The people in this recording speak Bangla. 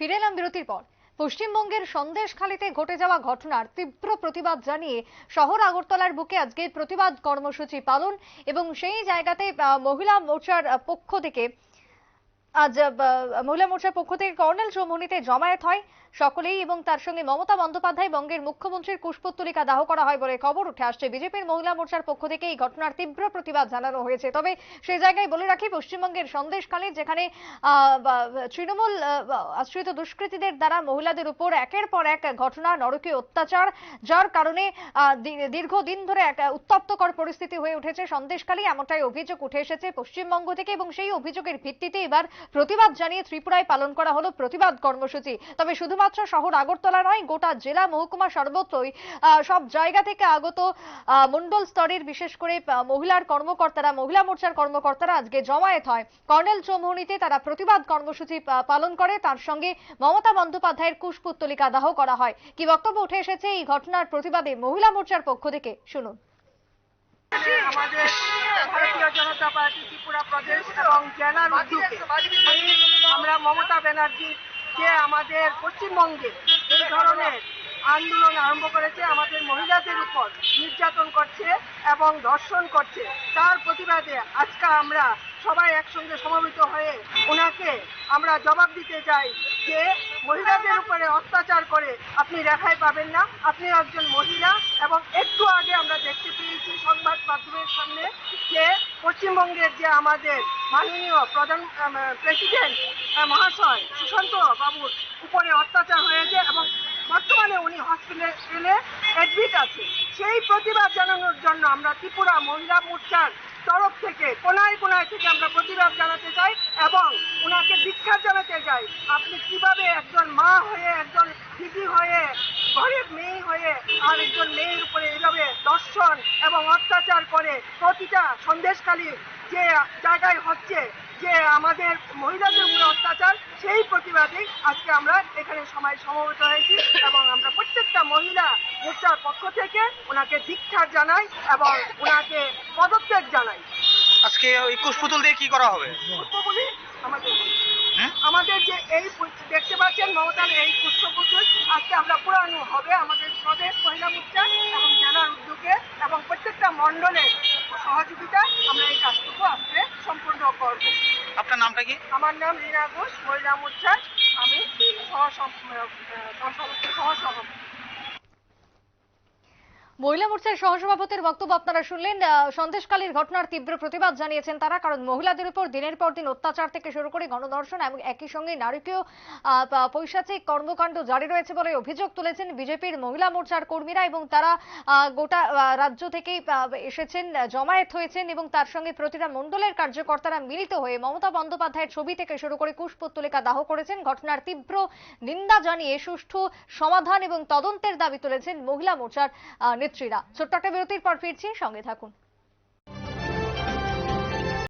ফিরে এলাম বিরতির পর। পশ্চিমবঙ্গের সন্দেশখালীতে ঘটে যাওয়া ঘটনার তীব্র প্রতিবাদ জানিয়ে শহর আগরতলার বুকে আজকে প্রতিবাদ কর্মসূচি পালন এবং সেই জায়গাতে মহিলা মোর্চার পক্ষ থেকে আজ মহিলা মোর্চার পক্ষ থেকে কর্নেল চৌমুহনীতে জমায়েত হয় সকলেই এবং তার সঙ্গে মমতা বন্দ্যোপাধ্যায় বঙ্গের মুখ্যমন্ত্রীর পুষ্পোত্তলিকা দাহ করা হয় বলে খবর উঠে আসছে। বিজেপির মহিলা মোর্চার পক্ষ থেকে এই ঘটনার তীব্র প্রতিবাদ জানানো হয়েছে। তবে সেই জায়গায় বলে রাখি, পশ্চিমবঙ্গের সন্দেশকালে যেখানে তৃণমূল আশ্রিত দুষ্কৃতীদের দ্বারা মহিলাদের উপর একের পর এক ঘটনা, নরকীয় অত্যাচার, যার কারণে দীর্ঘদিন ধরে এক উত্তপ্তকর পরিস্থিতি হয়ে উঠেছে সন্দেশখালী। এমনটাই অভিযোগ উঠে এসেছে পশ্চিমবঙ্গ থেকে এবং সেই অভিযোগের ভিত্তিতে এবার প্রতিবাদ জানিয়ে ত্রিপুরায় পালন করা হলো প্রতিবাদ কর্মসূচি। তবে শুধুমাত্র শহর আগরতলা নয় গোটা জেলা মহকুমা সর্বত্রই সব জায়গা থেকে আগত আহ, মণ্ডল স্তরের বিশেষ করে মহিলার কর্মকর্তারা মহিলা মোর্চার কর্মকর্তারা আজকে জমায়েত হয়। কর্নেল চৌমুহনীতে তারা প্রতিবাদ কর্মসূচি পালন করে। তার সঙ্গে মমতা বন্দ্যোপাধ্যায়ের কুশপুত্তলিকা দাহ করা হয়। কি বক্তব্য উঠে এসেছে এই ঘটনার প্রতিবাদে মহিলা মোর্চার পক্ষ থেকে? শুনুন। আমাদের ভারতীয় জনতা পার্টি ত্রিপুরা প্রদেশ এবং জেলার উদ্যোগে আমরা মমতা ব্যানার্জি যে আমাদের পশ্চিমবঙ্গে এই ধরনের আন্দোলন আরম্ভ করেছে, আমাদের মহিলাদের উপর নির্যাতন করছে এবং ধর্ষণ করছে। তার প্রতিবাদে আজকে আমরা সবাই একসঙ্গে সমবেত হয়ে ওনাকে আমরা জবাব দিতে চাই যে মহিলাদের উপরে অত্যাচার করে আপনি রেখাই পাবেন না। আপনি একজন মহিলা এবং একটু আগে আমরা মাধ্যমের সামনে যে পশ্চিমবঙ্গের যে আমাদের মাননীয় প্রধান প্রেসিডেন্ট মহাশয় সুশান্ত বাবুর উপরে অত্যাচার হয়েছে এবং বর্তমানে উনি হসপিটালে অ্যাডমিট আছে। সেই প্রতিবাদ জানানোর জন্য আমরা ত্রিপুরা মহিলা মোর্চার তরফ থেকে, কোনায় কোনায় থেকে আমরা প্রতিবাদ জানাতে চাই এবং ওনাকে দীক্ষা জানাতে চাই। আপনি কীভাবে একজন মা হয়ে, একজন দিদি হয়ে গরিব মেয়ে হয়ে আর একজন মেয়ের উপরে দর্শন এবং অত্যাচার করে প্রতিটা সন্দেশকালী যে জায়গায় হচ্ছে যে আমাদের মহিলাদের উপরে অত্যাচার সেই প্রতিবাদেই আজকে আমরা এখানে সবাই সমবেত হয়েছি এবং আমরা প্রত্যেকটা মহিলা মোর্চার পক্ষ থেকে ওনাকে দীক্ষা জানাই এবং ওনাকে পদত্যাগ জানাই। আজকে ওই কুশপুতুল দিয়ে কি করা হবে? আমাদের আমাদের যে এই দেখতে পাচ্ছেন মমতার এই পুষ্পপুতুল আজকে আমরা পুরানো হবে আমাদের প্রদেশ মহিলা মোর্চা এবং জেলার উদ্যোগে এবং প্রত্যেকটা মণ্ডলের সহযোগিতা আমরা এই কাজটুকু আজকে সম্পূর্ণ করব। আপনার নামটা কি? আমার নাম রীনা ঘোষ মহিলা মোর্চার আমি সহ সহসভাপতি। মহিলা মোর্চার সহসভাপতির বক্তব্য আপনারা শুনলেন। সন্দেশকালীর ঘটনার তীব্র প্রতিবাদ জানিয়েছেন তারা কারণ মহিলাদের উপর দিনের পর দিন অত্যাচার থেকে শুরু করে গণধর্ষণ এবং একই সঙ্গে নারকীয় পৈশাচিক কর্মকাণ্ড জারি রয়েছে বলে অভিযোগ তুলেছেন বিজেপির মহিলা মোর্চার কর্মীরা এবং তারা গোটা রাজ্য থেকেই এসেছেন জমায়েত হয়েছেন এবং তার সঙ্গে প্রতিটা মণ্ডলের কার্যকর্তারা মিলিত হয়ে মমতা বন্দ্যোপাধ্যায়ের ছবি থেকে শুরু করে কুশপুত্তলিকা দাহ করেছেন। ঘটনার তীব্র নিন্দা জানিয়ে সুষ্ঠু সমাধান এবং তদন্তের দাবি তুলেছেন মহিলা মোর্চার আহ, নেত্রীরা। ছোট্ট একটা বিরতির পর ফিরছি সঙ্গে থাকুন।